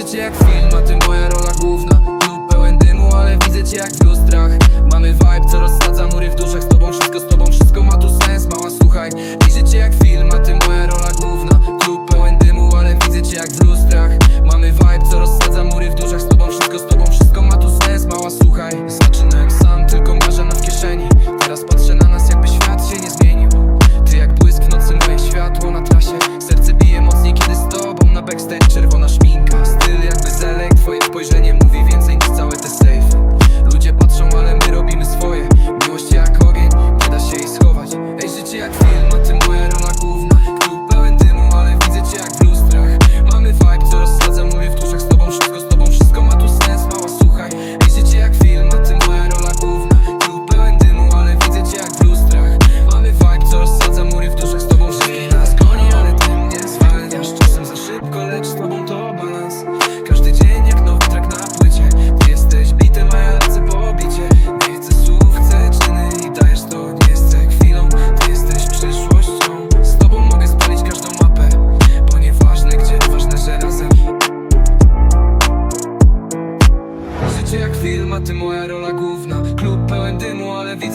Piszę cię jak film, a ty moja rola główna. Klub pełen dymu, ale widzę cię jak w lustrach. Mamy vibe, co rozsadza mury w duszach. Z tobą wszystko z tobą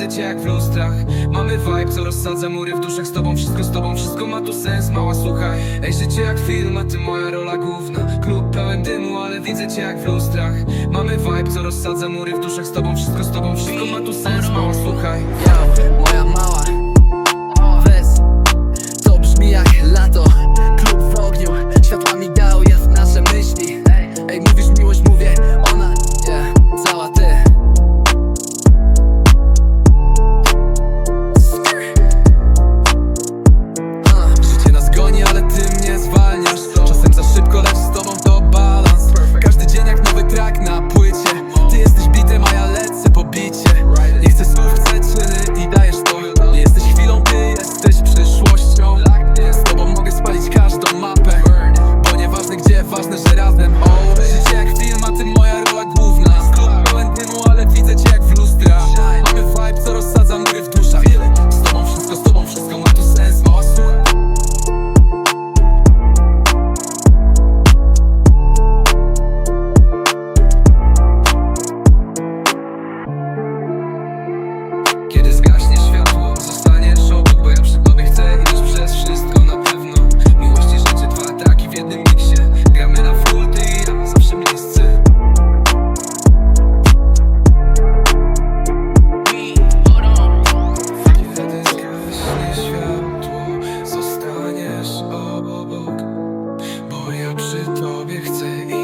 gazecie jak w lustrach. Mamy vibe, co rozsadza mury w duszach Z tobą wszystko, z tobą wszystko ma tu sens Mała słuchaj, ej życie jak film, a ty moja rola główna. Klub pełen dymu, ale widzę cię jak w lustrach. Mamy vibe, co rozsadza mury w duszach Z tobą wszystko, z tobą wszystko ma tu sens Mała słuchaj Yo, moja mała. tobie chcę